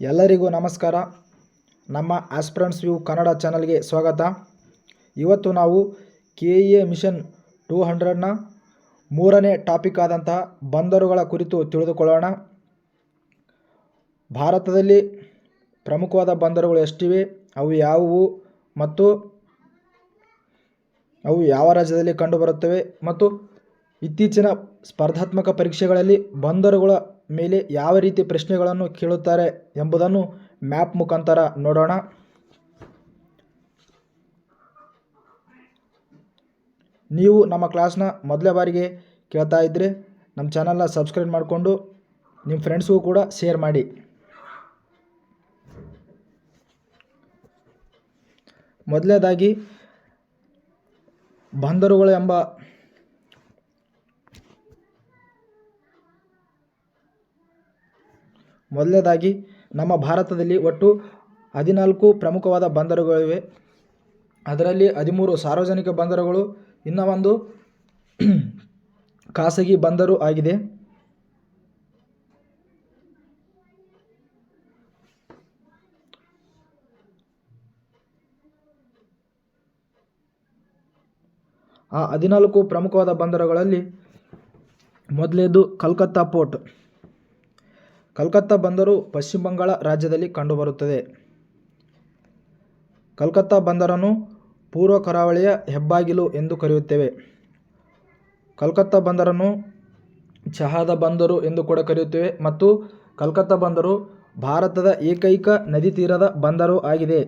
ಎಲ್ಲರಿಗೂ ನಮಸ್ಕಾರ. ನಮ್ಮ ಆಸ್ಪ್ರೆಂಡ್ಸ್ ವ್ಯೂ ಕನ್ನಡ ಚಾನಲ್ಗೆ ಸ್ವಾಗತ. ಇವತ್ತು ನಾವು ಕೆ ಎ ಮಿಷನ್ ಟೂ ಹಂಡ್ರೆಡ್ನ ಮೂರನೇ ಟಾಪಿಕ್ ಆದಂತಹ ಬಂದರುಗಳ ಕುರಿತು ತಿಳಿದುಕೊಳ್ಳೋಣ. ಭಾರತದಲ್ಲಿ ಪ್ರಮುಖವಾದ ಬಂದರುಗಳು ಎಷ್ಟಿವೆ? ಅವು ಯಾವುವು? ಮತ್ತು ಅವು ಯಾವ ರಾಜ್ಯದಲ್ಲಿ ಕಂಡುಬರುತ್ತವೆ? ಮತ್ತು ಇತ್ತೀಚಿನ ಸ್ಪರ್ಧಾತ್ಮಕ ಪರೀಕ್ಷೆಗಳಲ್ಲಿ ಬಂದರುಗಳ ಮೇಲೆ ಯಾವ ರೀತಿ ಪ್ರಶ್ನೆಗಳನ್ನು ಕೇಳುತ್ತಾರೆ ಎಂಬುದನ್ನು ಮ್ಯಾಪ್ ಮುಖಾಂತರ ನೋಡೋಣ. ನೀವು ನಮ್ಮ ಕ್ಲಾಸ್ನ ಮೊದಲ ಬಾರಿಗೆ ಕೇಳ್ತಾ ಇದ್ದರೆ ನಮ್ಮ ಚಾನಲ್ನ ಸಬ್ಸ್ಕ್ರೈಬ್ ಮಾಡಿಕೊಂಡು ನಿಮ್ಮ ಫ್ರೆಂಡ್ಸ್ಗೂ ಕೂಡ ಶೇರ್ ಮಾಡಿ. ಮೊದಲನೇದಾಗಿ ಬಂದರುಗಳು ಎಂಬ ಮೊದಲನೇದಾಗಿ, ನಮ್ಮ ಭಾರತದಲ್ಲಿ ಒಟ್ಟು ಹದಿನಾಲ್ಕು ಪ್ರಮುಖವಾದ ಬಂದರುಗಳಿವೆ. ಅದರಲ್ಲಿ ಹದಿಮೂರು ಸಾರ್ವಜನಿಕ ಬಂದರುಗಳು ಇನ್ನೂ ಒಂದು ಖಾಸಗಿ ಬಂದರು ಆಗಿದೆ. ಆ ಹದಿನಾಲ್ಕು ಪ್ರಮುಖವಾದ ಬಂದರುಗಳಲ್ಲಿ ಮೊದಲನೇದು ಕಲ್ಕತ್ತಾ ಪೋರ್ಟ್. ಕಲ್ಕತ್ತಾ ಬಂದರು ಪಶ್ಚಿಮ ಬಂಗಾಳ ರಾಜ್ಯದಲ್ಲಿ ಕಂಡುಬರುತ್ತದೆ. ಕಲ್ಕತ್ತಾ ಬಂದರನ್ನು ಪೂರ್ವ ಕರಾವಳಿಯ ಹೆಬ್ಬಾಗಿಲು ಎಂದು ಕರೆಯುತ್ತೇವೆ. ಕಲ್ಕತ್ತಾ ಬಂದರನ್ನು ಚಹಾದ ಬಂದರು ಎಂದು ಕೂಡ ಕರೆಯುತ್ತೇವೆ ಮತ್ತು ಕಲ್ಕತ್ತಾ ಬಂದರು ಭಾರತದ ಏಕೈಕ ನದಿ ತೀರದ ಬಂದರು ಆಗಿದೆ.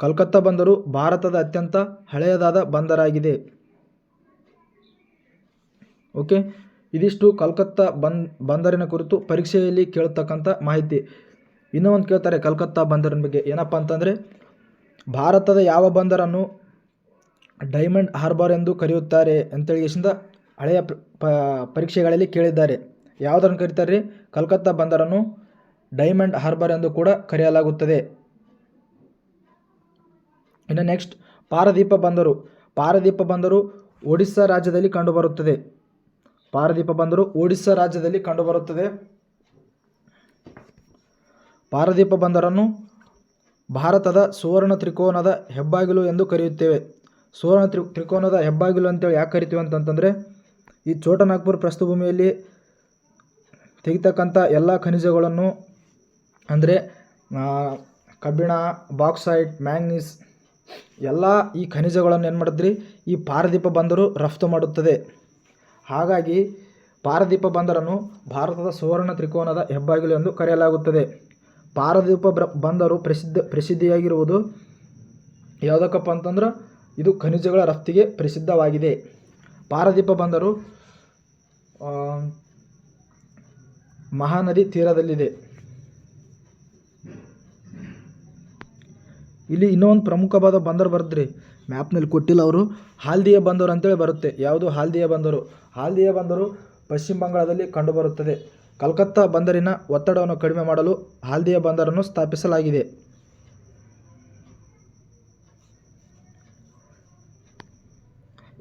ಕಲ್ಕತ್ತಾ ಬಂದರು ಭಾರತದ ಅತ್ಯಂತ ಹಳೆಯದಾದ ಬಂದರಾಗಿದೆ. ಓಕೆ? ಇದಿಷ್ಟು ಕಲ್ಕತ್ತಾ ಬಂದ್, ಬಂದರಿನ ಕುರಿತು ಪರೀಕ್ಷೆಯಲ್ಲಿ ಕೇಳ್ತಕ್ಕಂಥ ಮಾಹಿತಿ. ಇನ್ನೂ ಒಂದು ಕೇಳ್ತಾರೆ ಕಲ್ಕತ್ತಾ ಬಂದರಿನ ಬಗ್ಗೆ. ಏನಪ್ಪ ಅಂತಂದರೆ, ಭಾರತದ ಯಾವ ಬಂದರನ್ನು ಡೈಮಂಡ್ ಹಾರ್ಬರ್ ಎಂದು ಕರೆಯುತ್ತಾರೆ ಅಂತೇಳಿ ಇಷ್ಟಿಂದ ಹಳೆಯ ಪರೀಕ್ಷೆಗಳಲ್ಲಿ ಕೇಳಿದ್ದಾರೆ. ಯಾವುದನ್ನು ಕರೀತಾರೆ? ಕಲ್ಕತ್ತಾ ಬಂದರನ್ನು ಡೈಮಂಡ್ ಹಾರ್ಬರ್ ಎಂದು ಕೂಡ ಕರೆಯಲಾಗುತ್ತದೆ. ಇನ್ನು ನೆಕ್ಸ್ಟ್, ಪಾರದೀಪ ಬಂದರು. ಪಾರದೀಪ ಬಂದರು ಒಡಿಸ್ಸಾ ರಾಜ್ಯದಲ್ಲಿ ಕಂಡುಬರುತ್ತದೆ. ಪಾರದೀಪ ಬಂದರು. ಒಡಿಸ್ಸಾ ರಾಜ್ಯದಲ್ಲಿ ಕಂಡುಬರುತ್ತದೆ. ಪಾರದೀಪ ಬಂದರನ್ನು ಭಾರತದ ಸುವರ್ಣ ತ್ರಿಕೋನದ ಹೆಬ್ಬಾಗಿಲು ಎಂದು ಕರೆಯುತ್ತೇವೆ. ಸುವರ್ಣ ತ್ರಿ ತ್ರಿಕೋನದ ಹೆಬ್ಬಾಗಿಲು ಅಂತೇಳಿ ಯಾಕೆ ಕರಿತೀವಿ ಅಂತಂತಂದರೆ, ಈ ಛೋಟನಾಗ್ಪುರ ಪ್ರಸ್ಥಭೂಮಿಯಲ್ಲಿ ತೆಗಿತಕ್ಕಂಥ ಎಲ್ಲ ಖನಿಜಗಳನ್ನು ಅಂದರೆ ಕಬ್ಬಿಣ, ಬಾಕ್ಸೈಟ್, ಮ್ಯಾಂಗ್ನೀಸ್ ಎಲ್ಲ ಈ ಖನಿಜಗಳನ್ನು ಏನು ಮಾಡಿದ್ರಿ? ಈ ಪಾರದೀಪ ಬಂದರು ರಫ್ತು ಮಾಡುತ್ತದೆ. ಹಾಗಾಗಿ ಪಾರದೀಪ ಬಂದರನ್ನು ಭಾರತದ ಸುವರ್ಣ ತ್ರಿಕೋನದ ಹೆಬ್ಬಾಗಿಲು ಎಂದು ಕರೆಯಲಾಗುತ್ತದೆ. ಪಾರದೀಪ ಬ್ರ ಬಂದರು ಪ್ರಸಿದ್ಧ ಪ್ರಸಿದ್ಧಿಯಾಗಿರುವುದು ಯಾವುದಕ್ಕಪ್ಪ ಅಂತಂದ್ರೆ ಇದು ಖನಿಜಗಳ ರಫ್ತಿಗೆ ಪ್ರಸಿದ್ಧವಾಗಿದೆ. ಪಾರದೀಪ ಬಂದರು ಮಹಾನದಿ ತೀರದಲ್ಲಿದೆ. ಇಲ್ಲಿ ಇನ್ನೊಂದು ಪ್ರಮುಖವಾದ ಬಂದರು ಬರೆದ್ರಿ ಮ್ಯಾಪ್ನಲ್ಲಿ ಕೊಟ್ಟಿಲ್ಲ ಅವರು. ಹಾಲ್ದಿಯ ಬಂದರು ಅಂತೇಳಿ ಬರುತ್ತೆ. ಯಾವುದು? ಹಾಲ್ದಿಯ ಬಂದರು. ಹಾಲ್ದಿಯ ಬಂದರು ಪಶ್ಚಿಮ ಬಂಗಾಳದಲ್ಲಿ ಕಂಡುಬರುತ್ತದೆ. ಕಲ್ಕತ್ತಾ ಬಂದರಿನ ಒತ್ತಡವನ್ನು ಕಡಿಮೆ ಮಾಡಲು ಹಾಲ್ದಿಯ ಬಂದರನ್ನು ಸ್ಥಾಪಿಸಲಾಗಿದೆ.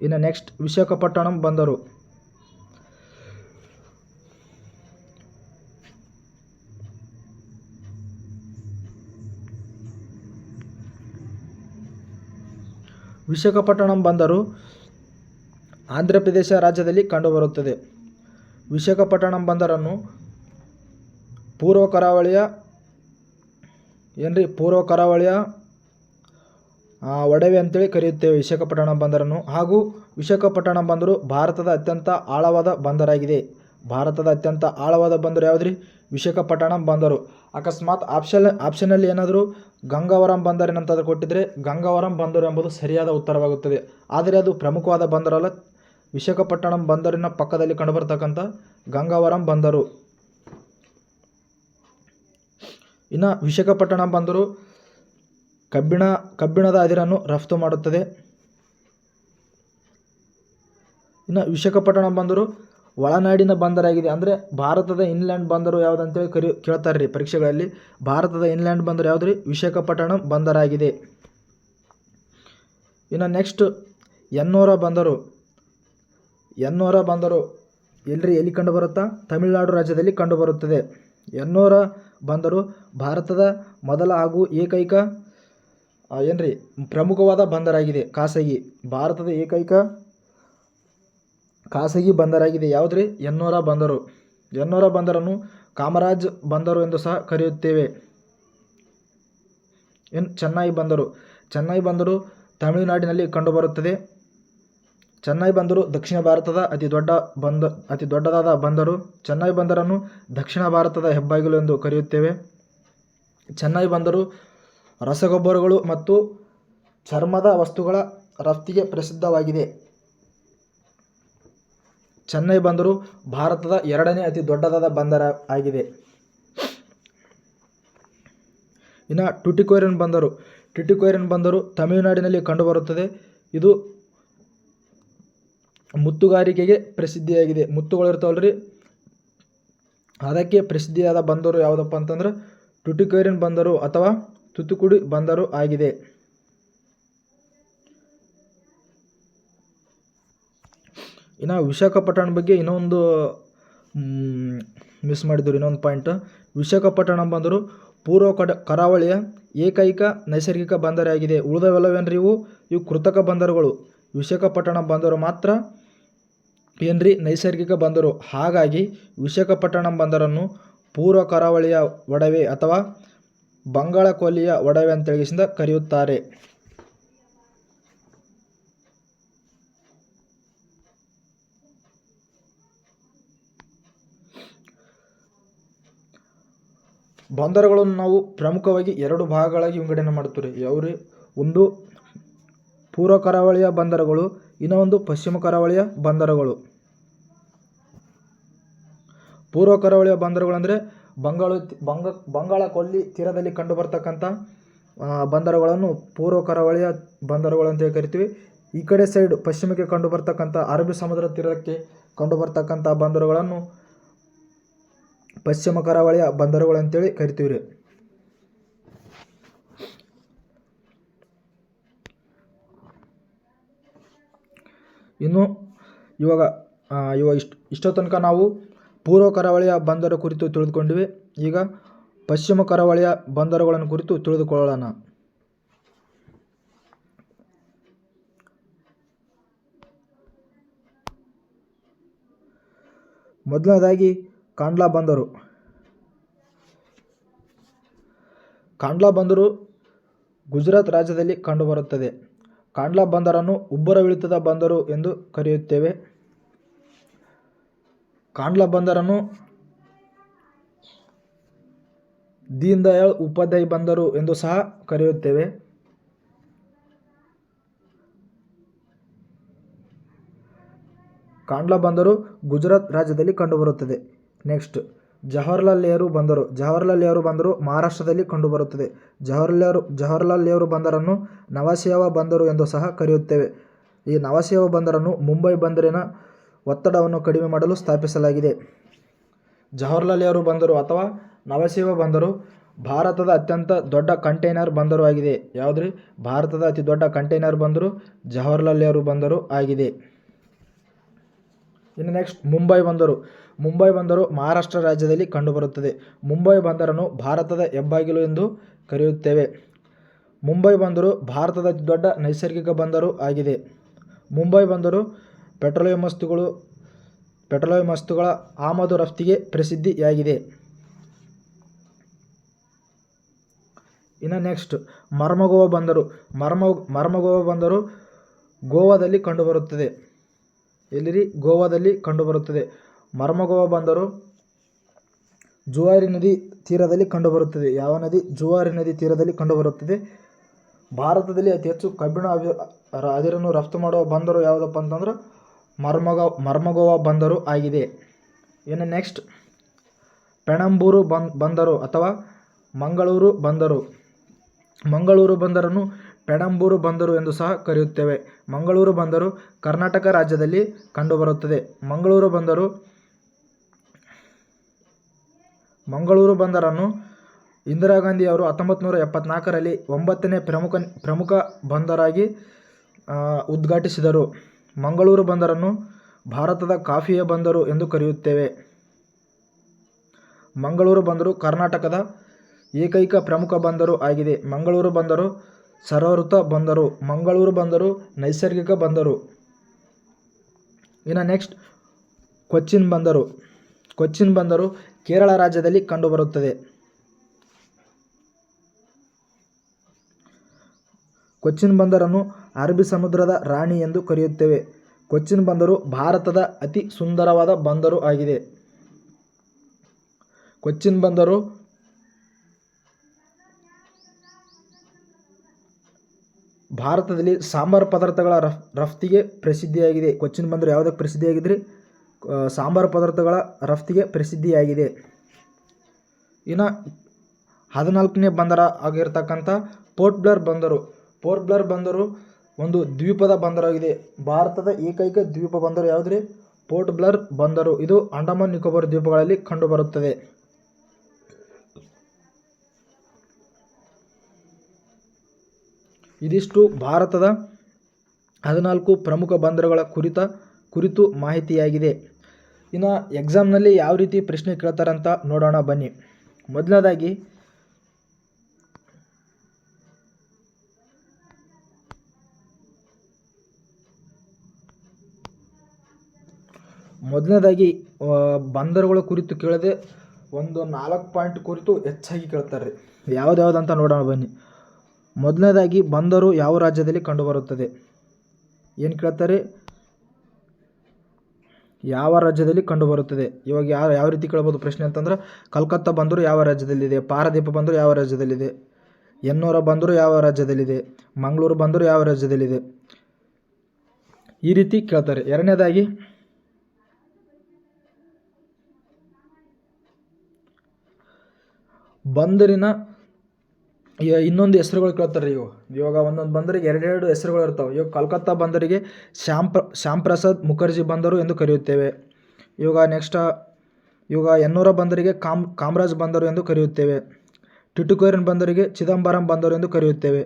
ಇನ್ನು ನೆಕ್ಸ್ಟ್, ವಿಶಾಖಪಟ್ಟಣಂ ಬಂದರು. ವಿಶಾಖಪಟ್ಟಣಂ ಬಂದರು. ಆಂಧ್ರ ಪ್ರದೇಶ ರಾಜ್ಯದಲ್ಲಿ ಕಂಡುಬರುತ್ತದೆ. ವಿಶಾಖಪಟ್ಟಣಂ ಬಂದರನ್ನು ಪೂರ್ವ ಕರಾವಳಿಯ, ಏನ್ರಿ, ಪೂರ್ವ ಕರಾವಳಿಯ ಒಡವೆ ಅಂತೇಳಿ ಕರೆಯುತ್ತೇವೆ. ವಿಶಾಖಪಟ್ಟಣಂ ಬಂದರನ್ನು. ಹಾಗೂ ವಿಶಾಖಪಟ್ಟಣಂ ಬಂದರು ಭಾರತದ ಅತ್ಯಂತ ಆಳವಾದ ಬಂದರಾಗಿದೆ. ಭಾರತದ ಅತ್ಯಂತ ಆಳವಾದ ಬಂದರು ಯಾವುದ್ರಿ? ವಿಶಾಖಪಟ್ಟಣಂ ಬಂದರು. ಅಕಸ್ಮಾತ್ ಆಪ್ಷನ್ ಆಪ್ಷನಲ್ಲಿ ಏನಾದರೂ ಗಂಗಾವರಂ ಬಂದರಿನಂತಾದ್ರು ಕೊಟ್ಟಿದ್ದರೆ ಗಂಗಾವರಂ ಬಂದರು ಎಂಬುದು ಸರಿಯಾದ ಉತ್ತರವಾಗುತ್ತದೆ. ಆದರೆ ಅದು ಪ್ರಮುಖವಾದ ಬಂದರಲ್ಲ ವಿಶಾಖಪಟ್ಟಣಂ ಬಂದರಿನ ಪಕ್ಕದಲ್ಲಿ ಕಂಡುಬರ್ತಕ್ಕಂಥ ಗಂಗಾವರಂ ಬಂದರು. ಇನ್ನು ವಿಶಾಖಪಟ್ಟಣಂ ಬಂದರು, ಕಬ್ಬಿಣ, ಕಬ್ಬಿಣದ ಅದಿರನ್ನು ರಫ್ತು ಮಾಡುತ್ತದೆ. ಇನ್ನು ವಿಶಾಖಪಟ್ಟಣಂ ಬಂದರು, ಒಳನಾಡಿನ ಬಂದರಾಗಿದೆ. ಅಂದರೆ ಭಾರತದ ಇನ್ಲ್ಯಾಂಡ್ ಬಂದರು ಯಾವುದಂತೇಳಿ ಕರಿ ಕೇಳ್ತಾರೆ ರೀ ಪರೀಕ್ಷೆಗಳಲ್ಲಿ. ಭಾರತದ ಇನ್ಲ್ಯಾಂಡ್ ಬಂದರು ಯಾವುದು ರೀ ವಿಶಾಖಪಟ್ಟಣಂ ಬಂದರಾಗಿದೆ. ಇನ್ನು ನೆಕ್ಸ್ಟ್ ಎನ್ನೋರ ಬಂದರು. ಎನ್ನೋರ ಬಂದರು. ಎಲ್ಲರಿ ಎಲ್ಲಿ ಕಂಡು ಬರುತ್ತಾ? ತಮಿಳುನಾಡು ರಾಜ್ಯದಲ್ಲಿ ಕಂಡುಬರುತ್ತದೆ ಎನ್ನೋರ ಬಂದರು. ಭಾರತದ ಮೊದಲ ಹಾಗೂ ಏಕೈಕ ಏನ್ರಿ, ಪ್ರಮುಖವಾದ ಬಂದರಾಗಿದೆ ಖಾಸಗಿ. ಭಾರತದ ಏಕೈಕ ಖಾಸಗಿ ಬಂದರಾಗಿದೆ ಯಾವುದ್ರಿ? ಎನ್ನೋರ ಬಂದರು. ಎನ್ನೋರ ಬಂದರನ್ನು ಕಾಮರಾಜ್ ಬಂದರು ಎಂದು ಸಹ ಕರೆಯುತ್ತೇವೆ. ಎನ್, ಚೆನ್ನೈ ಬಂದರು. ಚೆನ್ನೈ ಬಂದರು ತಮಿಳುನಾಡಿನಲ್ಲಿ ಕಂಡುಬರುತ್ತದೆ ಚೆನ್ನೈ ಬಂದರು ದಕ್ಷಿಣ ಭಾರತದ ಅತಿ ದೊಡ್ಡ ಬಂದ, ಅತಿ ದೊಡ್ಡದಾದ ಬಂದರು. ಚೆನ್ನೈ ಬಂದರನ್ನು ದಕ್ಷಿಣ ಭಾರತದ ಹೆಬ್ಬಾಗಿಲು ಎಂದು ಕರೆಯುತ್ತೇವೆ. ಚೆನ್ನೈ ಬಂದರು ರಸಗೊಬ್ಬರಗಳು ಮತ್ತು ಚರ್ಮದ ವಸ್ತುಗಳ ರಫ್ತಿಗೆ ಪ್ರಸಿದ್ಧವಾಗಿದೆ. ಚೆನ್ನೈ ಬಂದರು ಭಾರತದ ಎರಡನೇ ಅತಿ ದೊಡ್ಡದಾದ ಬಂದರ ಆಗಿದೆ. ಇನ್ನು ಟುಟಿಕೋರಿನ್ ಬಂದರು. ಟುಟಿಕೋರಿನ್ ಬಂದರು ತಮಿಳುನಾಡಿನಲ್ಲಿ ಕಂಡುಬರುತ್ತದೆ. ಇದು ಮುತ್ತುಗಾರಿಕೆಗೆ ಪ್ರಸಿದ್ಧಿಯಾಗಿದೆ. ಮುತ್ತುಗಳಿರ್ತಾವಲ್ರಿ ಅದಕ್ಕೆ ಪ್ರಸಿದ್ಧಿಯಾದ ಬಂದರು ಯಾವುದಪ್ಪ ಅಂತಂದ್ರೆ ಟುಟಿಕೇರಿನ್ ಬಂದರು ಅಥವಾ ತುತ್ತುಕುಡಿ ಬಂದರು ಆಗಿದೆ. ಇನ್ನು ವಿಶಾಖಪಟ್ಟಣ ಬಗ್ಗೆ ಇನ್ನೊಂದು ಮಿಸ್ ಮಾಡಿದ್ರು ಇನ್ನೊಂದು ಪಾಯಿಂಟ್ ವಿಶಾಖಪಟ್ಟಣ ಬಂದರು ಪೂರ್ವ ಕಡ, ಕರಾವಳಿಯ ಏಕೈಕ ನೈಸರ್ಗಿಕ ಬಂದರಾಗಿದೆ ಉಳಿದವೆಲ್ಲವೇನ್ರಿ ಇವು? ಇವು ಕೃತಕ ಬಂದರುಗಳು. ವಿಶಾಖಪಟ್ಟಣ ಬಂದರು ಮಾತ್ರ ಏನ್ರಿ? ನೈಸರ್ಗಿಕ ಬಂದರು. ಹಾಗಾಗಿ ವಿಶಾಖಪಟ್ಟಣಂ ಬಂದರನ್ನು ಪೂರ್ವ ಕರಾವಳಿಯ ಒಡವೆ ಅಥವಾ ಬಂಗಾಳ ಕೊಲ್ಲಿಯ ಒಡವೆ ಅಂತೇಳಿಸಿಂದ ಕರೆಯುತ್ತಾರೆ. ಬಂದರುಗಳನ್ನು ನಾವು ಪ್ರಮುಖವಾಗಿ ಎರಡು ಭಾಗಗಳಾಗಿ ವಿಂಗಡಣೆ ಮಾಡ್ತೀವಿ ರೀ ಯಾವ್ರಿ? ಒಂದು ಪೂರ್ವ ಕರಾವಳಿಯ ಬಂದರುಗಳು, ಇನ್ನೊಂದು ಪಶ್ಚಿಮ ಕರಾವಳಿಯ ಬಂದರುಗಳು. ಪೂರ್ವ ಕರಾವಳಿಯ ಬಂದರುಗಳು ಅಂದರೆ ಬಂಗಾಳ ಬಂಗ ಬಂಗಾಳ ಕೊಲ್ಲಿ ತೀರದಲ್ಲಿ ಕಂಡು ಬರ್ತಕ್ಕಂಥ ಆ, ಬಂದರುಗಳನ್ನು ಪೂರ್ವ ಕರಾವಳಿಯ ಬಂದರುಗಳು ಅಂತ ಹೇಳಿ ಕರಿತೀವಿ. ಈ ಕಡೆ ಸೈಡ್ ಪಶ್ಚಿಮಕ್ಕೆ ಕಂಡು ಬರ್ತಕ್ಕಂಥ ಅರಬ್ಬಿ ಸಮುದ್ರ ತೀರಕ್ಕೆ ಕಂಡು ಬರ್ತಕ್ಕಂಥ ಬಂದರುಗಳನ್ನು ಪಶ್ಚಿಮ ಕರಾವಳಿಯ ಬಂದರುಗಳು ಅಂತೇಳಿ ಕರಿತೀವಿ ರೀ ಇನ್ನು ಇವಾಗ ಇವಾಗ ಇಷ್ಟು ಇಷ್ಟೋ ತನಕ ನಾವು ಪೂರ್ವ ಕರಾವಳಿಯ ಬಂದರು ಕುರಿತು ತಿಳಿದುಕೊಂಡಿವೆ. ಈಗ ಪಶ್ಚಿಮ ಕರಾವಳಿಯ ಬಂದರುಗಳನ್ನು ಕುರಿತು ತಿಳಿದುಕೊಳ್ಳೋಣ. ಮೊದಲನೇದಾಗಿ ಕಾಂಡ್ಲಾ ಬಂದರು. ಕಾಂಡ್ಲಾ ಬಂದರು ಗುಜರಾತ್ ರಾಜ್ಯದಲ್ಲಿ ಕಂಡುಬರುತ್ತದೆ. ಕಾಂಡ್ಲಾ ಬಂದರನ್ನು ಉಬ್ಬರವಿಳಿತದ ಬಂದರು ಎಂದು ಕರೆಯುತ್ತೇವೆ. ಕಾಂಡ್ಲಾ ಬಂದರನ್ನು ದೀನ್ ದಯಾಳ್ ಉಪಾಧ್ಯಾಯ ಬಂದರು ಎಂದು ಸಹ ಕರೆಯುತ್ತೇವೆ. ಕಾಂಡ್ಲಾ ಬಂದರು ಗುಜರಾತ್ ರಾಜ್ಯದಲ್ಲಿ ಕಂಡುಬರುತ್ತದೆ. ನೆಕ್ಸ್ಟ್, ಜವಹರ್ಲಾಲ್ ನೆಹರು ಬಂದರು. ಜವಹರ್ಲಾಲ್ ನೆಹರು ಬಂದರು ಮಹಾರಾಷ್ಟ್ರದಲ್ಲಿ ಕಂಡುಬರುತ್ತದೆ. ಜವಾಹರ್ಲಾಲ್ ಜವಹರ್ಲಾಲ್ ನೆಹರು ಬಂದರನ್ನು ನವಸೇವಾ ಬಂದರು ಎಂದು ಸಹ ಕರೆಯುತ್ತೇವೆ. ಈ ನವಸೇವಾ ಬಂದರನ್ನು ಮುಂಬೈ ಬಂದರಿನ? ಒತ್ತಡವನ್ನು ಕಡಿಮೆ ಮಾಡಲು ಸ್ಥಾಪಿಸಲಾಗಿದೆ. ಜವಹರ್ಲಾಲ್ ನೆಹರು ಬಂದರು ಅಥವಾ ನವಸೇವಾ ಬಂದರು, ಭಾರತದ ಅತ್ಯಂತ ದೊಡ್ಡ ಕಂಟೈನರ್ ಬಂದರು ಆಗಿದೆ. ಯಾವುದ್ರಿ? ಭಾರತದ ಅತಿ ದೊಡ್ಡ ಕಂಟೈನರ್ ಬಂದರು, ಜವಹರ್ಲಾಲ್ ನೆಹರು ಬಂದರು ಆಗಿದೆ. ಇನ್ನು ನೆಕ್ಸ್ಟ್ ಮುಂಬೈ ಬಂದರು. ಮುಂಬೈ ಬಂದರು ಮಹಾರಾಷ್ಟ್ರ ರಾಜ್ಯದಲ್ಲಿ ಕಂಡುಬರುತ್ತದೆ. ಮುಂಬೈ ಬಂದರನ್ನು ಭಾರತದ ಹೆಬ್ಬಾಗಿಲು ಎಂದು ಕರೆಯುತ್ತೇವೆ. ಮುಂಬೈ ಬಂದರು ಭಾರತದ ದೊಡ್ಡ ನೈಸರ್ಗಿಕ ಬಂದರು ಆಗಿದೆ. ಮುಂಬೈ ಬಂದರು ಪೆಟ್ರೋಲಿಯಂ ವಸ್ತುಗಳು, ಪೆಟ್ರೋಲಿಯಂ ವಸ್ತುಗಳ ಆಮದು ರಫ್ತಿಗೆ ಪ್ರಸಿದ್ಧಿಯಾಗಿದೆ. ಇನ್ನು ನೆಕ್ಸ್ಟ್ ಮರ್ಮಗೋವಾ ಬಂದರು. ಮರ್ಮ, ಮರ್ಮಗೋವಾ ಬಂದರು ಗೋವಾದಲ್ಲಿ ಕಂಡುಬರುತ್ತದೆ. ಎಲ್ಲಿರಿ? ಗೋವಾದಲ್ಲಿ ಕಂಡುಬರುತ್ತದೆ. ಮರ್ಮಗೋವಾ ಬಂದರು ಜುವಾರಿ ನದಿ ತೀರದಲ್ಲಿ ಕಂಡುಬರುತ್ತದೆ. ಯಾವ ನದಿ? ಜುವಾರಿ ನದಿ ತೀರದಲ್ಲಿ ಕಂಡುಬರುತ್ತದೆ. ಭಾರತದಲ್ಲಿ ಅತಿ ಹೆಚ್ಚು ಕಬ್ಬಿಣ ಅದಿರನ್ನು ರಫ್ತು ಮಾಡುವ ಬಂದರು ಯಾವುದಪ್ಪ ಅಂತಂದ್ರೆ ಮರ್ಮಗೋ, ಮರ್ಮಗೋವಾ ಬಂದರು ಆಗಿದೆ. ಇನ್ನು ನೆಕ್ಸ್ಟ್ ಪೆಣಂಬೂರು ಬಂದ್, ಬಂದರು ಅಥವಾ ಮಂಗಳೂರು ಬಂದರು. ಮಂಗಳೂರು ಬಂದರನ್ನು ಪೆಣಂಬೂರು ಬಂದರು ಎಂದು ಸಹ ಕರೆಯುತ್ತೇವೆ. ಮಂಗಳೂರು ಬಂದರು ಕರ್ನಾಟಕ ರಾಜ್ಯದಲ್ಲಿ ಕಂಡುಬರುತ್ತದೆ. ಮಂಗಳೂರು ಬಂದರು, ಮಂಗಳೂರು ಬಂದರನ್ನು ಇಂದಿರಾ ಗಾಂಧಿ ಅವರು ಹತ್ತೊಂಬತ್ತು ನೂರ ಎಪ್ಪತ್ನಾಲ್ಕರಲ್ಲಿ ಒಂಬತ್ತನೇ ಪ್ರಮುಖ ಪ್ರಮುಖ ಬಂದರಾಗಿ ಉದ್ಘಾಟಿಸಿದರು. ಮಂಗಳೂರು ಬಂದರನ್ನು ಭಾರತದ ಕಾಫಿಯ ಬಂದರು ಎಂದು ಕರೆಯುತ್ತೇವೆ. ಮಂಗಳೂರು ಬಂದರು ಕರ್ನಾಟಕದ ಏಕೈಕ ಪ್ರಮುಖ ಬಂದರು ಆಗಿದೆ. ಮಂಗಳೂರು ಬಂದರು ಸರ್ವಋತ ಬಂದರು. ಮಂಗಳೂರು ಬಂದರು ನೈಸರ್ಗಿಕ ಬಂದರು. ಇನ್ನು ನೆಕ್ಸ್ಟ್ ಕೊಚ್ಚಿನ್ ಬಂದರು. ಕೊಚ್ಚಿನ್ ಬಂದರು ಕೇರಳ ರಾಜ್ಯದಲ್ಲಿ ಕಂಡುಬರುತ್ತದೆ. ಕೊಚ್ಚಿನ್ ಬಂದರನ್ನು ಅರಬ್ಬಿ ಸಮುದ್ರದ ರಾಣಿ ಎಂದು ಕರೆಯುತ್ತೇವೆ. ಕೊಚ್ಚಿನ್ ಬಂದರು ಭಾರತದ ಅತಿ ಸುಂದರವಾದ ಬಂದರು ಆಗಿದೆ. ಕೊಚ್ಚಿನ್ ಬಂದರು ಭಾರತದಲ್ಲಿ ಸಾಂಬಾರು ಪದಾರ್ಥಗಳ ರಫ್, ರಫ್ತಿಗೆ ಪ್ರಸಿದ್ಧಿಯಾಗಿದೆ. ಕೊಚ್ಚಿನ್ ಬಂದರು ಯಾವುದಕ್ಕೆ ಪ್ರಸಿದ್ಧಿಯಾಗಿದ್ರಿ? ಸಾಂಬಾರು ಪದಾರ್ಥಗಳ ರಫ್ತಿಗೆ ಪ್ರಸಿದ್ಧಿಯಾಗಿದೆ. ಇನ್ನು ಹದಿನಾಲ್ಕನೇ ಬಂದರ ಆಗಿರ್ತಕ್ಕಂಥ ಪೋರ್ಟ್ ಬ್ಲರ್ ಬಂದರು. ಪೋರ್ಟ್ ಬ್ಲರ್ ಬಂದರು, ಒಂದು ದ್ವೀಪದ ಬಂದರಾಗಿದೆ. ಭಾರತದ ಏಕೈಕ ದ್ವೀಪ ಬಂದರು ಯಾವುದ್ರಿ? ಪೋರ್ಟ್ ಬ್ಲರ್ ಬಂದರು. ಇದು ಅಂಡಮಾನ್ ನಿಕೋಬಾರ್ ದ್ವೀಪಗಳಲ್ಲಿ ಕಂಡುಬರುತ್ತದೆ. ಇದಿಷ್ಟು ಭಾರತದ ಹದಿನಾಲ್ಕು ಪ್ರಮುಖ ಬಂದರುಗಳ ಕುರಿತ, ಕುರಿತು ಮಾಹಿತಿಯಾಗಿದೆ. ಇನ್ನು ಎಕ್ಸಾಮ್ನಲ್ಲಿ ಯಾವ ರೀತಿ ಪ್ರಶ್ನೆ ಕೇಳ್ತಾರಂತ ನೋಡೋಣ ಬನ್ನಿ. ಮೊದಲನೇದಾಗಿ ಮೊದಲನೇದಾಗಿ ಬಂದರುಗಳ ಕುರಿತು ಕೇಳದೆ ಒಂದು ನಾಲ್ಕು ಪಾಯಿಂಟ್ ಕುರಿತು ಹೆಚ್ಚಾಗಿ ಕೇಳ್ತಾರೆ. ರೀ ಯಾವ್ದ್ಯಾವ್ದು ಅಂತ ನೋಡೋಣ ಬನ್ನಿ. ಮೊದಲನೇದಾಗಿ, ಬಂದರು ಯಾವ ರಾಜ್ಯದಲ್ಲಿ ಕಂಡುಬರುತ್ತದೆ? ಏನು ಕೇಳ್ತಾರೆ? ಯಾವ ರಾಜ್ಯದಲ್ಲಿ ಕಂಡುಬರುತ್ತದೆ? ಇವಾಗ ಯಾವ ಯಾವ ರೀತಿ ಕೇಳ್ಬೋದು ಪ್ರಶ್ನೆ ಅಂತಂದ್ರೆ, ಕಲ್ಕತ್ತಾ ಬಂದರು ಯಾವ ರಾಜ್ಯದಲ್ಲಿದೆ? ಪಾರದೀಪ ಬಂದರು ಯಾವ ರಾಜ್ಯದಲ್ಲಿದೆ? ಎನ್ನೂರ ಬಂದರು ಯಾವ ರಾಜ್ಯದಲ್ಲಿದೆ? ಮಂಗಳೂರು ಬಂದರು ಯಾವ ರಾಜ್ಯದಲ್ಲಿದೆ? ಈ ರೀತಿ ಕೇಳ್ತಾರೆ. ಎರಡನೇದಾಗಿ ಬಂದರಿನ ಇನ್ನೊಂದು ಹೆಸರುಗಳು ಕೇಳ್ತಾರೆ ಇವು. ಇವಾಗ ಒಂದೊಂದು ಬಂದರಿಗೆ ಎರಡೆರಡು ಹೆಸರುಗಳು ಇರ್ತಾವೆ. ಇವಾಗ ಕಲ್ಕತ್ತಾ ಬಂದರಿಗೆ ಶ್ಯಾಮ್ ಪ್ರ ಶ್ಯಾಮ್ ಪ್ರಸಾದ್ ಮುಖರ್ಜಿ ಬಂದರು ಎಂದು ಕರೆಯುತ್ತೇವೆ. ಇವಾಗ ನೆಕ್ಸ್ಟ್ ಇವಾಗ ಎನ್ನೂರ ಬಂದರಿಗೆ ಕಾಮ್, ಕಾಮರಾಜ್ ಬಂದರು ಎಂದು ಕರೆಯುತ್ತೇವೆ. ಟಿಟುಕೋರಿನ್ ಬಂದರಿಗೆ ಚಿದಂಬರಂ ಬಂದರು ಎಂದು ಕರೆಯುತ್ತೇವೆ.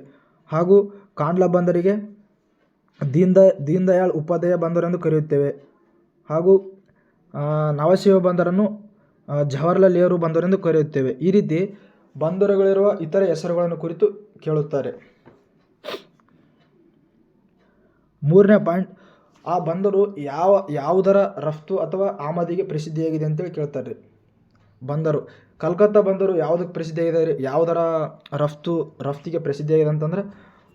ಹಾಗೂ ಕಾಂಡ್ಲಾ ಬಂದರಿಗೆ ದೀನ್ ದ ದೀನ್ ದಯಾಳ್ ಉಪಾಧ್ಯಾಯ ಎಂದು ಕರೆಯುತ್ತೇವೆ. ಹಾಗೂ ನವಶಿವ ಬಂದರನ್ನು ಜವಾಹರ್ಲಾಲ್ ನೆಹರು ಎಂದು ಕರೆಯುತ್ತೇವೆ. ಈ ರೀತಿ ಬಂದರುಗಳಿರುವ ಇತರ ಹೆಸರುಗಳನ್ನು ಕುರಿತು ಕೇಳುತ್ತಾರೆ. ಮೂರನೇ ಪಾಯಿಂಟ್, ಆ ಬಂದರು ಯಾವ, ಯಾವುದರ ರಫ್ತು ಅಥವಾ ಆಮದಿಗೆ ಪ್ರಸಿದ್ಧಿಯಾಗಿದೆ ಅಂತೇಳಿ ಕೇಳ್ತಾರೆ. ಬಂದರು, ಕಲ್ಕತ್ತಾ ಬಂದರು ಯಾವುದಕ್ಕೆ ಪ್ರಸಿದ್ಧಿಯಾಗಿದೆ, ಯಾವುದರ ರಫ್ತು, ರಫ್ತಿಗೆ ಪ್ರಸಿದ್ಧಿಯಾಗಿದೆ ಅಂತಂದ್ರೆ,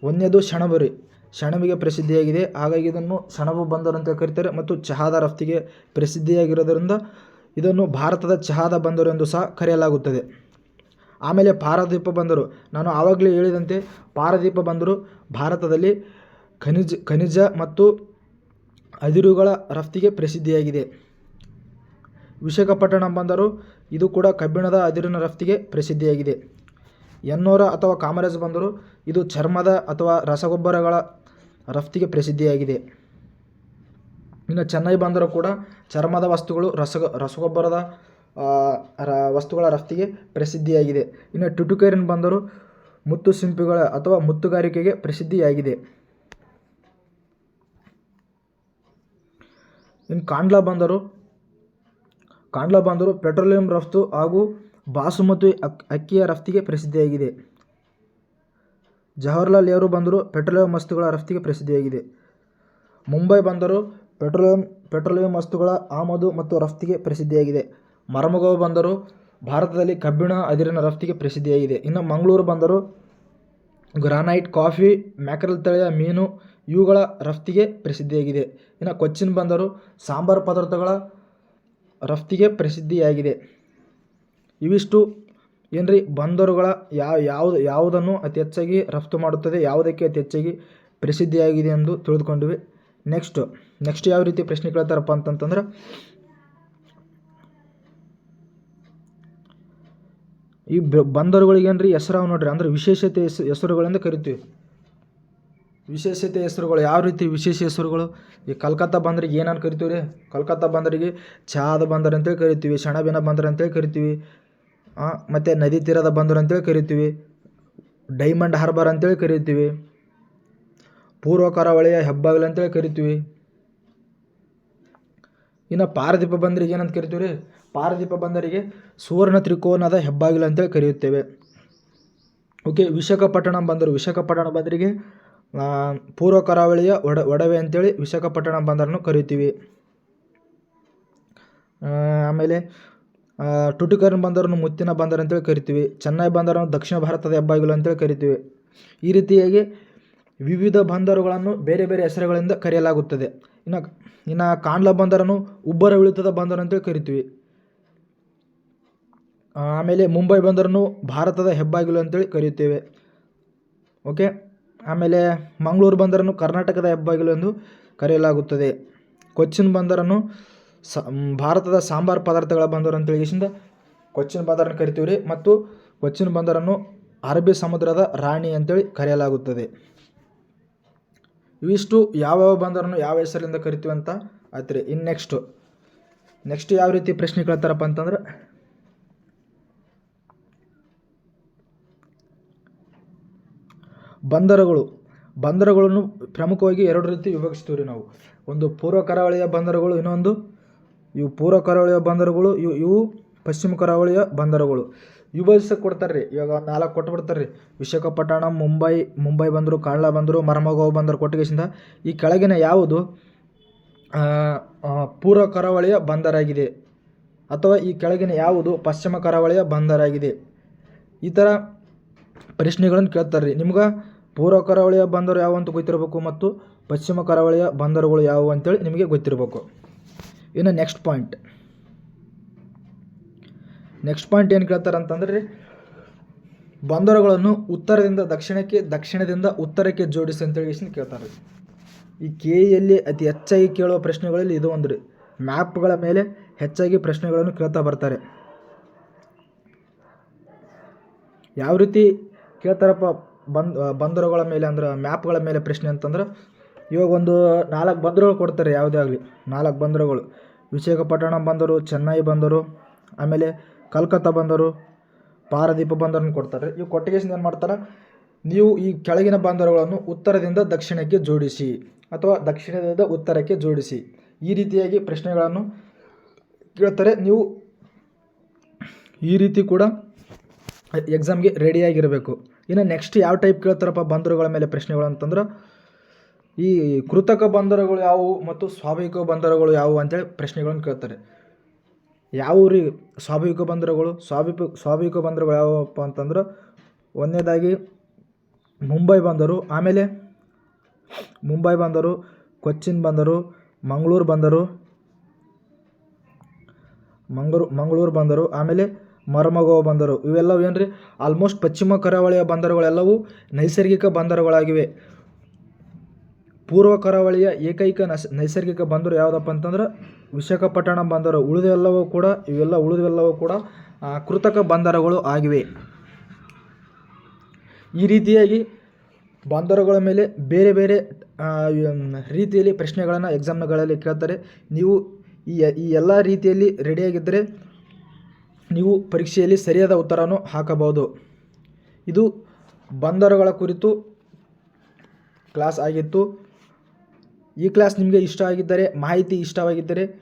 ಒಂದನೇದು ಸೆಣಬು ರೀ ಸೆಣಬಿಗೆ ಪ್ರಸಿದ್ಧಿಯಾಗಿದೆ, ಹಾಗಾಗಿ ಇದನ್ನು ಸೆಣಬು ಬಂದರು ಅಂತ ಕರೀತಾರೆ ಮತ್ತು ಚಹಾದ ರಫ್ತಿಗೆ ಪ್ರಸಿದ್ಧಿಯಾಗಿರೋದರಿಂದ ಇದನ್ನು ಭಾರತದ ಚಹಾದ ಬಂದರು ಎಂದು ಸಹ ಕರೆಯಲಾಗುತ್ತದೆ. ಆಮೇಲೆ ಪಾರದೀಪ ಬಂದರು. ನಾನು ಆವಾಗಲೇ ಹೇಳಿದಂತೆ ಪಾರದೀಪ ಬಂದರು. ಭಾರತದಲ್ಲಿ ಖನಿಜ ಖನಿಜ ಮತ್ತು ಅದಿರುಗಳ ರಫ್ತಿಗೆ ಪ್ರಸಿದ್ಧಿಯಾಗಿದೆ. ವಿಶಾಖಪಟ್ಟಣಂ ಬಂದರು. ಇದು ಕೂಡ ಕಬ್ಬಿಣದ ಅದಿರಿನ ರಫ್ತಿಗೆ ಪ್ರಸಿದ್ಧಿಯಾಗಿದೆ. ಎನ್ನೋರ ಅಥವಾ ಕಾಮರಾಜ್ ಬಂದರು. ಇದು ಚರ್ಮದ ಅಥವಾ ರಸಗೊಬ್ಬರಗಳ ರಫ್ತಿಗೆ ಪ್ರಸಿದ್ಧಿಯಾಗಿದೆ. ಇನ್ನು ಚೆನ್ನೈ ಬಂದರು ಕೂಡ ಚರ್ಮದ ವಸ್ತುಗಳು ರಸ ರಸಗೊಬ್ಬರದ ರ, ವಸ್ತುಗಳ ರಫ್ತಿಗೆ ಪ್ರಸಿದ್ಧಿಯಾಗಿದೆ. ಇನ್ನು ಟುಟುಕೇರಿನ ಬಂದರು ಮುತ್ತು ಸಿಂಪಿಗಳ ಅಥವಾ ಮುತ್ತುಗಾರಿಕೆಗೆ ಪ್ರಸಿದ್ಧಿಯಾಗಿದೆ. ಇನ್ನು ಕಾಂಡ್ಲಾ ಬಂದರು ಕಾಂಡ್ಲಾ ಬಂದರು ಪೆಟ್ರೋಲಿಯಂ ರಫ್ತು ಹಾಗೂ ಬಾಸುಮತಿ ಅಕ್, ಅಕ್ಕಿಯ ರಫ್ತಿಗೆ ಪ್ರಸಿದ್ಧಿಯಾಗಿದೆ. ಜವಾಹರ್ಲಾಲ್ ನೆಹರು ಬಂದರು ಪೆಟ್ರೋಲಿಯಂ ವಸ್ತುಗಳ ರಫ್ತಿಗೆ ಪ್ರಸಿದ್ಧಿಯಾಗಿದೆ. ಮುಂಬೈ ಬಂದರು ಪೆಟ್ರೋಲಿಯಂ ಪೆಟ್ರೋಲಿಯಂ ವಸ್ತುಗಳ ಆಮದು ಮತ್ತು ರಫ್ತಿಗೆ ಪ್ರಸಿದ್ಧಿಯಾಗಿದೆ. ಮರಮಗಾವ್ ಬಂದರು ಭಾರತದಲ್ಲಿ ಕಬ್ಬಿಣ ಅದಿರಿನ ರಫ್ತಿಗೆ ಪ್ರಸಿದ್ಧಿಯಾಗಿದೆ. ಇನ್ನು ಮಂಗಳೂರು ಬಂದರು ಗ್ರಾನೈಟ್, ಕಾಫಿ, ಮ್ಯಾಕ್ರಲ್ ತಳಿಯ ಮೀನು ಇವುಗಳ ರಫ್ತಿಗೆ ಪ್ರಸಿದ್ಧಿಯಾಗಿದೆ. ಇನ್ನು ಕೊಚ್ಚಿನ್ ಬಂದರು ಸಾಂಬಾರು ಪದಾರ್ಥಗಳ ರಫ್ತಿಗೆ ಪ್ರಸಿದ್ಧಿಯಾಗಿದೆ. ಇವಿಷ್ಟು ಏನ್ರಿ? ಬಂದರುಗಳ ಯಾವ ಯಾವುದು, ಯಾವುದನ್ನು ಅತಿ ಹೆಚ್ಚಾಗಿ ರಫ್ತು ಮಾಡುತ್ತದೆ, ಯಾವುದಕ್ಕೆ ಅತಿ ಹೆಚ್ಚಾಗಿ ಪ್ರಸಿದ್ಧಿಯಾಗಿದೆ ಎಂದು ತಿಳಿದುಕೊಂಡ್ವಿ. ನೆಕ್ಸ್ಟ್ ನೆಕ್ಸ್ಟ್ ಯಾವ ರೀತಿ ಪ್ರಶ್ನೆ ಕೇಳ್ತಾರಪ್ಪ ಅಂತಂತಂದ್ರೆ, ಈ ಬ- ಬಂದರುಗಳಿಗೆ ಏನ್ರಿ ಹೆಸರಾವ್ ನೋಡ್ರಿ, ಅಂದ್ರೆ ವಿಶೇಷತೆ ಹೆಸ್, ಹೆಸರುಗಳಿಂದ ಕರಿತೀವಿ. ವಿಶೇಷತೆ ಹೆಸರುಗಳು, ಯಾವ ರೀತಿ ವಿಶೇಷ ಹೆಸರುಗಳು? ಈ ಕಲ್ಕತ್ತಾ ಬಂದರಿಗೆ ಏನನ್ನು ಕರಿತೀವಿ ರೀ ಕಲ್ಕತ್ತಾ ಬಂದರಿಗೆ ಚಹಾದ ಬಂದರು ಅಂತೇಳಿ ಕರಿತೀವಿ ಸೆಣಬಿನ ಬಂದರು ಅಂತೇಳಿ ಕರಿತೀವಿ ಮತ್ತು ನದಿ ತೀರದ ಬಂದರು ಅಂತೇಳಿ ಕರಿತೀವಿ, ಡೈಮಂಡ್ ಹಾರ್ಬರ್ ಅಂತೇಳಿ ಕರಿತೀವಿ. ಪೂರ್ವ ಕರಾವಳಿಯ ಹೆಬ್ಬಾಗಿಲು ಅಂತೇಳಿ ಕರಿತೀವಿ. ಇನ್ನು ಪಾರದೀಪ ಬಂದರಿಗೆ ಏನಂತ ಕರಿತೀವಿ ರೀ ಪಾರದೀಪ ಬಂದರಿಗೆ ಸುವರ್ಣ ತ್ರಿಕೋನದ ಹೆಬ್ಬಾಗಿಲು ಅಂತೇಳಿ ಕರೆಯುತ್ತೇವೆ. ಓಕೆ, ವಿಶಾಖಪಟ್ಟಣಂ ಬಂದರು. ವಿಶಾಖಪಟ್ಟಣ ಬಂದರಿಗೆ ಪೂರ್ವ ಕರಾವಳಿಯ ಒಡ, ಒಡವೆ ಅಂತೇಳಿ ವಿಶಾಖಪಟ್ಟಣ ಬಂದರನ್ನು ಕರಿತೀವಿ. ಆಮೇಲೆ ಟುಟಿಕರನ್ ಬಂದರನ್ನು ಮುತ್ತಿನ ಬಂದರು ಅಂತೇಳಿ ಕರಿತೀವಿ. ಚೆನ್ನೈ ಬಂದರನ್ನು ದಕ್ಷಿಣ ಭಾರತದ ಹೆಬ್ಬಾಗಿಲು ಅಂತೇಳಿ ಕರಿತೀವಿ. ಈ ರೀತಿಯಾಗಿ ವಿವಿಧ ಬಂದರುಗಳನ್ನು ಬೇರೆ ಬೇರೆ ಹೆಸರುಗಳಿಂದ ಕರೆಯಲಾಗುತ್ತದೆ. ಇನ್ನು ಇನ್ನು ಕಾಂಡ್ಲಾ ಬಂದರನ್ನು ಉಬ್ಬರ ಇಳಿತದ ಬಂದರು ಅಂತೇಳಿ ಕರಿತೀವಿ. ಆಮೇಲೆ ಮುಂಬೈ ಬಂದರನ್ನು ಭಾರತದ ಹೆಬ್ಬಾಗಿಲು ಅಂತೇಳಿ ಕರೆಯುತ್ತೇವೆ. ಓಕೆ? ಆಮೇಲೆ ಮಂಗಳೂರು ಬಂದರನ್ನು ಕರ್ನಾಟಕದ ಹೆಬ್ಬಾಗಿಲು ಎಂದು ಕರೆಯಲಾಗುತ್ತದೆ. ಕೊಚ್ಚಿನ್ ಬಂದರನ್ನು ಸ ಭಾರತದ ಸಾಂಬಾರು ಪದಾರ್ಥಗಳ ಬಂದರು ಅಂತೇಳಿ ಕೇಸಿಂದ ಕೊಚ್ಚಿನ್ ಬಂದರನ್ನು ಕರಿತೀವಿ ರೀ ಮತ್ತು ಕೊಚ್ಚಿನ್ ಬಂದರನ್ನು ಅರಬ್ಬಿ ಸಮುದ್ರದ ರಾಣಿ ಅಂತೇಳಿ ಕರೆಯಲಾಗುತ್ತದೆ. ಇವಿಷ್ಟು ಯಾವ್ಯಾವ ಬಂದರನ್ನು ಯಾವ ಹೆಸರಿಂದ ಕರಿತೀವಿ ಅಂತ ಆಯ್ತು ಇನ್ ನೆಕ್ಸ್ಟು ನೆಕ್ಸ್ಟ್ ಯಾವ ರೀತಿ ಪ್ರಶ್ನೆ ಕೇಳ್ತಾರಪ್ಪ ಅಂತಂದ್ರೆ, ಬಂದರುಗಳು. ಬಂದರುಗಳನ್ನು ಪ್ರಮುಖವಾಗಿ ಎರಡು ರೀತಿ ವಿಭಜಿಸ್ತೀವಿ ರೀ ನಾವು. ಒಂದು ಪೂರ್ವ ಕರಾವಳಿಯ ಬಂದರುಗಳು, ಇನ್ನೊಂದು ಇವು ಪೂರ್ವ ಕರಾವಳಿಯ ಬಂದರುಗಳು, ಇವು ಇವು ಪಶ್ಚಿಮ ಕರಾವಳಿಯ ಬಂದರುಗಳು. ವಿಭಜಿಸಕ್ಕೆ ಕೊಡ್ತಾರೆ ರೀ ಇವಾಗ ಒಂದು ನಾಲ್ಕು ಕೊಟ್ಬಿಡ್ತಾರೆ ರೀ ವಿಶಾಖಪಟ್ಟಣಂ, ಮುಂಬೈ ಮುಂಬೈ ಬಂದರು ಕಾಣ್ಲಾ ಬಂದರು ಮರಮಗೋ ಬಂದರು ಕೊಟ್ಟಿಗೆಸಿಂದ ಈ ಕೆಳಗಿನ ಯಾವುದು? ಪೂರ್ವ ಕರಾವಳಿಯ ಬಂದರಾಗಿದೆ. ಅಥವಾ ಈ ಕೆಳಗಿನ ಯಾವುದು? ಪಶ್ಚಿಮ ಕರಾವಳಿಯ ಬಂದರಾಗಿದೆ. ಈ ಥರ ಪ್ರಶ್ನೆಗಳನ್ನು ಕೇಳ್ತಾರೆ ರೀ ನಿಮ್ಗೆ ಪೂರ್ವ ಕರಾವಳಿಯ ಬಂದರು ಯಾವ ಅಂತ ಗೊತ್ತಿರಬೇಕು ಮತ್ತು ಪಶ್ಚಿಮ ಕರಾವಳಿಯ ಬಂದರುಗಳು ಯಾವುವು ಅಂತೇಳಿ ನಿಮಗೆ ಗೊತ್ತಿರಬೇಕು. ಇನ್ನು ನೆಕ್ಸ್ಟ್ ಪಾಯಿಂಟ್ ನೆಕ್ಸ್ಟ್ ಪಾಯಿಂಟ್ ಏನು ಕೇಳ್ತಾರೆ ಅಂತಂದ್ರೆ ರೀ ಬಂದರುಗಳನ್ನು ಉತ್ತರದಿಂದ ದಕ್ಷಿಣಕ್ಕೆ, ದಕ್ಷಿಣದಿಂದ ಉತ್ತರಕ್ಕೆ ಜೋಡಿಸಿ ಅಂತೇಳಿ ಇಷ್ಟು ಕೇಳ್ತಾರೆ. ಈ ಕೆ ಎಲ್ಲಿ ಅತಿ ಹೆಚ್ಚಾಗಿ ಕೇಳುವ ಪ್ರಶ್ನೆಗಳಲ್ಲಿ ಇದು ಒಂದು ರೀ. ಮ್ಯಾಪ್ಗಳ ಮೇಲೆ ಹೆಚ್ಚಾಗಿ ಪ್ರಶ್ನೆಗಳನ್ನು ಕೇಳ್ತಾ ಬರ್ತಾರೆ. ಯಾವ ರೀತಿ ಕೇಳ್ತಾರಪ್ಪ ಬಂದ್, ಬಂದರುಗಳ ಮೇಲೆ ಅಂದ್ರೆ ಮ್ಯಾಪ್ಗಳ ಮೇಲೆ ಪ್ರಶ್ನೆ ಅಂತಂದ್ರೆ, ಇವಾಗ ಒಂದು ನಾಲ್ಕು ಬಂದರುಗಳು ಕೊಡ್ತಾರೆ ಯಾವುದೇ ಆಗಲಿ. ನಾಲ್ಕು ಬಂದರುಗಳು. ವಿಶಾಖಪಟ್ಟಣಂ ಬಂದರು, ಚೆನ್ನೈ ಬಂದರು, ಆಮೇಲೆ ಕಲ್ಕತ್ತಾ ಬಂದರು, ಪಾರದೀಪ ಬಂದರನ್ನು ಕೊಡ್ತಾರೆ. ಇವು ಕೊಟ್ಟಿಗೆಸಿಂದ ಏನು ಮಾಡ್ತಾರೆ? ನೀವು ಈ ಕೆಳಗಿನ ಬಂದರುಗಳನ್ನು ಉತ್ತರದಿಂದ ದಕ್ಷಿಣಕ್ಕೆ ಜೋಡಿಸಿ ಅಥವಾ ದಕ್ಷಿಣದಿಂದ ಉತ್ತರಕ್ಕೆ ಜೋಡಿಸಿ. ಈ ರೀತಿಯಾಗಿ ಪ್ರಶ್ನೆಗಳನ್ನು ಕೇಳ್ತಾರೆ. ನೀವು ಈ ರೀತಿ ಕೂಡ ಎಕ್ಸಾಮ್ಗೆ ರೆಡಿಯಾಗಿರಬೇಕು ಇನ್ನು ನೆಕ್ಸ್ಟ್ ಯಾವ ಟೈಪ್ ಕೇಳ್ತಾರಪ್ಪ ಬಂದರುಗಳ ಮೇಲೆ ಪ್ರಶ್ನೆಗಳು ಅಂತಂದ್ರೆ, ಈ ಕೃತಕ ಬಂದರುಗಳು ಯಾವುವು ಮತ್ತು ಸ್ವಾಭಾವಿಕ ಬಂದರುಗಳು ಯಾವುವು ಅಂತೇಳಿ ಪ್ರಶ್ನೆಗಳನ್ನು ಕೇಳ್ತಾರೆ. ಯಾವುವು ರೀ ಸ್ವಾಭಾವಿಕ ಬಂದರುಗಳು, ಸ್ವಾಭಾವಿಕ ಸ್ವಾಭಾವಿಕ ಬಂದರುಗಳು ಯಾವುವಪ್ಪ ಅಂತಂದ್ರೆ ಒಂದನೇದಾಗಿ ಮುಂಬೈ ಬಂದರು. ಆಮೇಲೆ ಮುಂಬೈ ಬಂದರು, ಕೊಚ್ಚಿನ್ ಬಂದರು, ಮಂಗಳೂರು ಬಂದರು ಮಂಗಳೂರು ಮಂಗಳೂರು ಬಂದರು, ಆಮೇಲೆ ಮರಮಗೋ ಬಂದರು. ಇವೆಲ್ಲವೂ ಏನು ರೀ ಆಲ್ಮೋಸ್ಟ್ ಪಶ್ಚಿಮ ಕರಾವಳಿಯ ಬಂದರುಗಳೆಲ್ಲವೂ ನೈಸರ್ಗಿಕ ಬಂದರುಗಳಾಗಿವೆ. ಪೂರ್ವ ಕರಾವಳಿಯ ಏಕೈಕ ನಸ್, ನೈಸರ್ಗಿಕ ಬಂದರು ಯಾವುದಪ್ಪ ಅಂತಂದ್ರೆ ವಿಶಾಖಪಟ್ಟಣಂ ಬಂದರು. ಉಳಿದೆಲ್ಲವೂ ಕೂಡ, ಇವೆಲ್ಲ ಉಳಿದೆಲ್ಲವೂ ಕೂಡ ಕೃತಕ ಬಂದರುಗಳು ಆಗಿವೆ. ಈ ರೀತಿಯಾಗಿ ಬಂದರುಗಳ ಮೇಲೆ ಬೇರೆ ಬೇರೆ ರೀತಿಯಲ್ಲಿ ಪ್ರಶ್ನೆಗಳನ್ನು, ಎಕ್ಸಾಮ್ಗಳಲ್ಲಿ ಕೇಳ್ತಾರೆ. ನೀವು ಈ ಈ ಎಲ್ಲ ರೀತಿಯಲ್ಲಿ ರೆಡಿಯಾಗಿದ್ದರೆ ನೀವು ಪರೀಕ್ಷೆಯಲ್ಲಿ ಸರಿಯಾದ ಉತ್ತರವನ್ನು ಹಾಕಬಹುದು. ಇದು ಬಂದರುಗಳ ಕುರಿತು ಕ್ಲಾಸ್ ಆಗಿತ್ತು. ಈ ಕ್ಲಾಸ್ ನಿಮಗೆ ಇಷ್ಟ ಆಗಿದ್ದರೆ, ಮಾಹಿತಿ ಇಷ್ಟವಾಗಿದ್ದರೆ,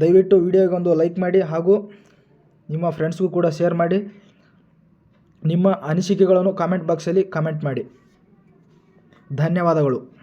ದಯವಿಟ್ಟು ವಿಡಿಯೋಗೆ ಒಂದು ಲೈಕ್ ಮಾಡಿ ಹಾಗೂ ನಿಮ್ಮ ಫ್ರೆಂಡ್ಸ್ಗೂ ಕೂಡ ಶೇರ್ ಮಾಡಿ. ನಿಮ್ಮ ಅನಿಸಿಕೆಗಳನ್ನು ಕಾಮೆಂಟ್ ಬಾಕ್ಸಲ್ಲಿ ಕಾಮೆಂಟ್ ಮಾಡಿ. ಧನ್ಯವಾದಗಳು.